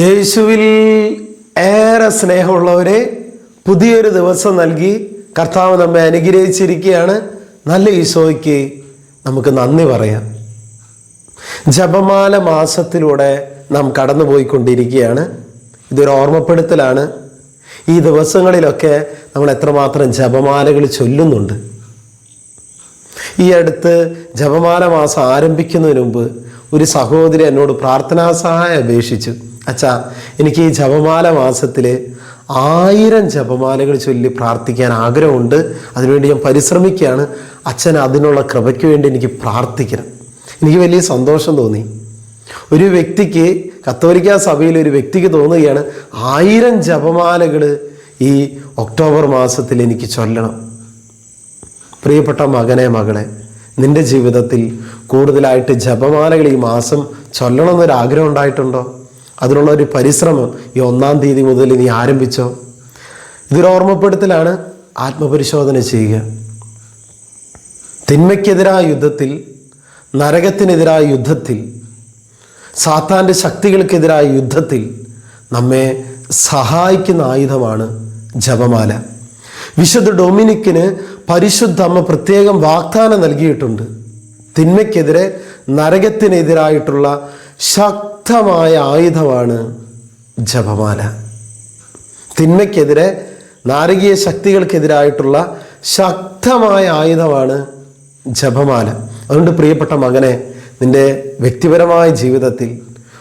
യേശുവിൽ ഏറെ സ്നേഹമുള്ളവരെ പുതിയൊരു ദിവസം നൽകി കർത്താവ് നമ്മെ അനുഗ്രഹിച്ചിരിക്കുകയാണ്. നല്ല ഈശോയ്ക്ക് നമുക്ക് നന്ദി പറയാം. ജപമാല മാസത്തിലൂടെ നാം കടന്നുപോയിക്കൊണ്ടിരിക്കുകയാണ്. ഇതൊരു ഓർമ്മപ്പെടുത്തലാണ്. ഈ ദിവസങ്ങളിലൊക്കെ നമ്മൾ എത്രമാത്രം ജപമാലകൾ ചൊല്ലുന്നുണ്ട്. ഈ അടുത്ത് ജപമാല മാസം ആരംഭിക്കുന്നതിന് മുമ്പ് ഒരു സഹോദരി എന്നോട് പ്രാർത്ഥനാ സഹായം അപേക്ഷിച്ചു. അച്ഛാ എനിക്ക് ഈ ജപമാല മാസത്തിൽ ആയിരം ജപമാലകൾ ചൊല്ലി പ്രാർത്ഥിക്കാൻ ആഗ്രഹമുണ്ട്. അതിനുവേണ്ടി ഞാൻ പരിശ്രമിക്കുകയാണ്. അച്ഛൻ അതിനുള്ള കൃപയ്ക്ക് വേണ്ടി എനിക്ക് പ്രാർത്ഥിക്കണം. എനിക്ക് വലിയ സന്തോഷം തോന്നി. ഒരു വ്യക്തിക്ക് കത്തോലിക്ക സഭയിൽ ഒരു വ്യക്തിക്ക് തോന്നുകയാണ് ആയിരം ജപമാലകൾ ഈ ഒക്ടോബർ മാസത്തിൽ എനിക്ക് ചൊല്ലണം. പ്രിയപ്പെട്ട മകനെ മകളെ നിന്റെ ജീവിതത്തിൽ കൂടുതലായിട്ട് ജപമാലകൾ ഈ മാസം ചൊല്ലണമെന്നൊരു ആഗ്രഹം ഉണ്ടായിട്ടുണ്ടോ? അതിനുള്ള ഒരു പരിശ്രമം ഈ ഒന്നാം തീയതി മുതൽ നീ ആരംഭിച്ചോ? ഇതൊരു ഓർമ്മപ്പെടുത്തലാണ് ആത്മപരിശോധന ചെയ്യുക. തിന്മയ്ക്കെതിരായ യുദ്ധത്തിൽ നരകത്തിനെതിരായ യുദ്ധത്തിൽ സാത്താന്റെ ശക്തികൾക്കെതിരായ യുദ്ധത്തിൽ നമ്മെ സഹായിക്കുന്ന ആയുധമാണ് ജപമാല. വിശുദ്ധ ഡൊമിനിക്കിന് പരിശുദ്ധ അമ്മ പ്രത്യേകം വാഗ്ദാനം നൽകിയിട്ടുണ്ട്. തിന്മയ്ക്കെതിരെ നരകത്തിനെതിരായിട്ടുള്ള ശക്തമായ ആയുധമാണ് ജപമാല. തിന്മയ്ക്കെതിരെ നാരകീയ ശക്തികൾക്കെതിരായിട്ടുള്ള ശക്തമായ ആയുധമാണ് ജപമാല. അതുകൊണ്ട് പ്രിയപ്പെട്ട മകനെ നിന്റെ വ്യക്തിപരമായ ജീവിതത്തിൽ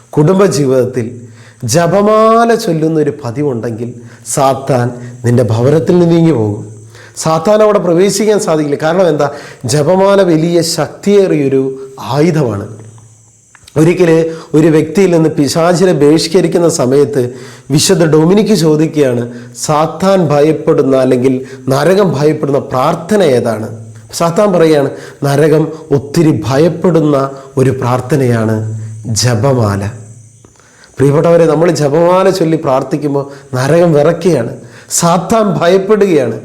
കുടുംബ ജീവിതത്തിൽ ജപമാല ചൊല്ലുന്ന ഒരു പതിവുണ്ടെങ്കിൽ സാത്താൻ നിന്റെ ഭവനത്തിൽ നിന്ന് നീങ്ങി പോകും. സാത്താൻ അവിടെ പ്രവേശിക്കാൻ സാധിക്കില്ല. കാരണം എന്താ? ജപമാല വലിയ ശക്തിയേറിയൊരു ആയുധമാണ്. ഒരിക്കൽ ഒരു വ്യക്തിയിൽ നിന്ന് പിശാചിനെ ബഹിഷ്കരിക്കുന്ന സമയത്ത് വിശുദ്ധ ഡൊമിനിക്ക് ചോദിക്കുകയാണ് സാത്താൻ ഭയപ്പെടുന്ന അല്ലെങ്കിൽ നരകം ഭയപ്പെടുന്ന പ്രാർത്ഥന ഏതാണ്? സാത്താൻ പറയുകയാണ് നരകം ഒത്തിരി ഭയപ്പെടുന്ന ഒരു പ്രാർത്ഥനയാണ് ജപമാല. പ്രിയപ്പെട്ടവരെ നമ്മൾ ജപമാല ചൊല്ലി പ്രാർത്ഥിക്കുമ്പോൾ നരകം വിറക്കുകയാണ് സാത്താൻ ഭയപ്പെടുകയാണ്.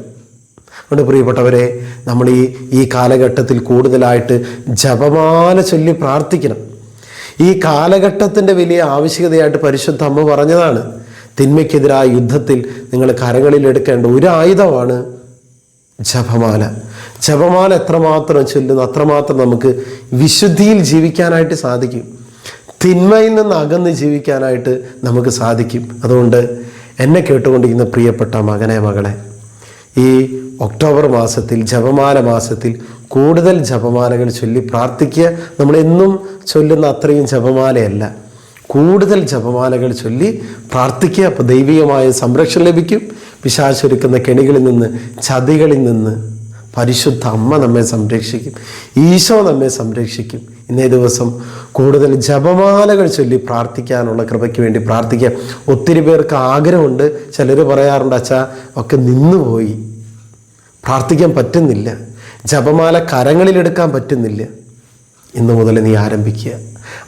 അതുകൊണ്ട് പ്രിയപ്പെട്ടവരെ നമ്മൾ ഈ ഈ കാലഘട്ടത്തിൽ കൂടുതലായിട്ട് ജപമാല ചൊല്ലി പ്രാർത്ഥിക്കണം. ഈ കാലഘട്ടത്തിന്റെ വലിയ ആവശ്യകതയായിട്ട് പരിശുദ്ധ അമ്മ പറഞ്ഞതാണ് തിന്മയ്ക്കെതിരായ യുദ്ധത്തിൽ നിങ്ങൾ കരങ്ങളിൽ എടുക്കേണ്ട ഒരു ആയുധമാണ് ജപമാല. ജപമാല എത്രമാത്രം ചൊല്ലുന്നു അത്രമാത്രം നമുക്ക് വിശുദ്ധിയിൽ ജീവിക്കാനായിട്ട് സാധിക്കും. തിന്മയിൽ നിന്ന് അകന്ന് ജീവിക്കാനായിട്ട് നമുക്ക് സാധിക്കും. അതുകൊണ്ട് എന്നെ കേട്ടുകൊണ്ടിരിക്കുന്ന പ്രിയപ്പെട്ട മകനെ മകളെ ഈ ഒക്ടോബർ മാസത്തിൽ ജപമാല മാസത്തിൽ കൂടുതൽ ജപമാലകൾ ചൊല്ലി പ്രാർത്ഥിക്കുക. നമ്മളെന്നും ചൊല്ലുന്ന അത്രയും ജപമാലയല്ല. കൂടുതൽ ജപമാലകൾ ചൊല്ലി പ്രാർത്ഥിക്കുക. അപ്പോൾ ദൈവികമായ സംരക്ഷണം ലഭിക്കും. പിശാചൊരുക്കുന്ന കെണികളിൽ നിന്ന് ചതികളിൽ നിന്ന് പരിശുദ്ധ അമ്മ നമ്മെ സംരക്ഷിക്കും. ഈശോ നമ്മെ സംരക്ഷിക്കും. ഇന്നേ ദിവസം കൂടുതൽ ജപമാലകൾ ചൊല്ലി പ്രാർത്ഥിക്കാനുള്ള കൃപയ്ക്ക് വേണ്ടി പ്രാർത്ഥിക്കാം ഒത്തിരി പേർക്ക് ആഗ്രഹമുണ്ട്. ചിലർ പറയാറുണ്ട് അച്ഛാ ഒക്കെ നിന്നുപോയി. പ്രാർത്ഥിക്കാൻ പറ്റുന്നില്ല. ജപമാല കരങ്ങളിലെടുക്കാൻ പറ്റുന്നില്ല. ഇന്ന് മുതൽ നീ ആരംഭിക്കുക.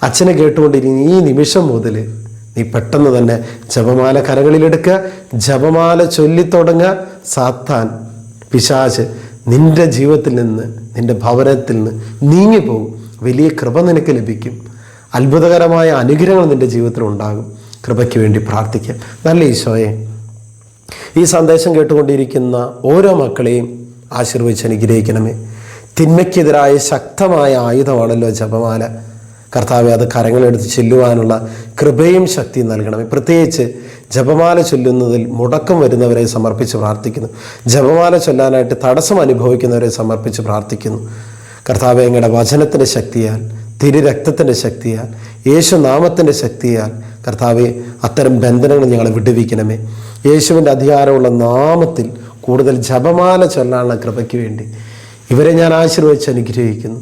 അച്ഛനെ കേട്ടുകൊണ്ടിരിക്കുന്ന ഈ നിമിഷം മുതൽ നീ പെട്ടെന്ന് തന്നെ ജപമാല കരങ്ങളിലെടുക്കുക. ജപമാല ചൊല്ലിത്തുടങ്ങുക. സാത്താൻ പിശാച് നിന്റെ ജീവിതത്തിൽ നിന്ന് നിന്റെ ഭവനത്തിൽ നിന്ന് നീങ്ങിപ്പോകും. വലിയ കൃപ നിനക്ക് ലഭിക്കും. അത്ഭുതകരമായ അനുഗ്രഹങ്ങൾ നിന്റെ ജീവിതത്തിൽ ഉണ്ടാകും. കൃപയ്ക്ക് വേണ്ടി പ്രാർത്ഥിക്കാം. നല്ല ഈശോയെ ഈ സന്ദേശം കേട്ടുകൊണ്ടിരിക്കുന്ന ഓരോ മക്കളെയും ആശീർവദിച്ച് അനുഗ്രഹിക്കണമേ. തിന്മയ്ക്കെതിരായ ശക്തമായ ആയുധമാണല്ലോ ജപമാല. കർത്താവെ അത് കരങ്ങളെടുത്ത് ചെല്ലുവാനുള്ള കൃപയും ശക്തിയും നൽകണമേ. പ്രത്യേകിച്ച് ജപമാല ചൊല്ലുന്നതിൽ മുടക്കം വരുന്നവരെ സമർപ്പിച്ച് പ്രാർത്ഥിക്കുന്നു. ജപമാല ചൊല്ലാനായിട്ട് തടസ്സം അനുഭവിക്കുന്നവരെ സമർപ്പിച്ച് പ്രാർത്ഥിക്കുന്നു. കർത്താവെ അങ്ങയുടെ വചനത്തിന്റെ ശക്തിയാൽ തിരുരക്തത്തിന്റെ ശക്തിയാൽ യേശുനാമത്തിന്റെ ശക്തിയാൽ കർത്താവെ അത്തരം ബന്ധനങ്ങൾ ഞങ്ങളെ വിടുവിക്കണമേ. യേശുവിന്റെ അധികാരമുള്ള നാമത്തിൽ കൂടുതൽ ജപമാല ചൊല്ലാനുള്ള കൃപയ്ക്ക് വേണ്ടി ഇവരെ ഞാൻ ആശീർവദിച്ച് അനുഗ്രഹിക്കുന്നു.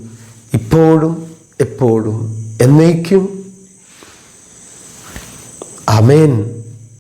ഇപ്പോഴും എപ്പോഴും എന്നേക്കും. അമേൻ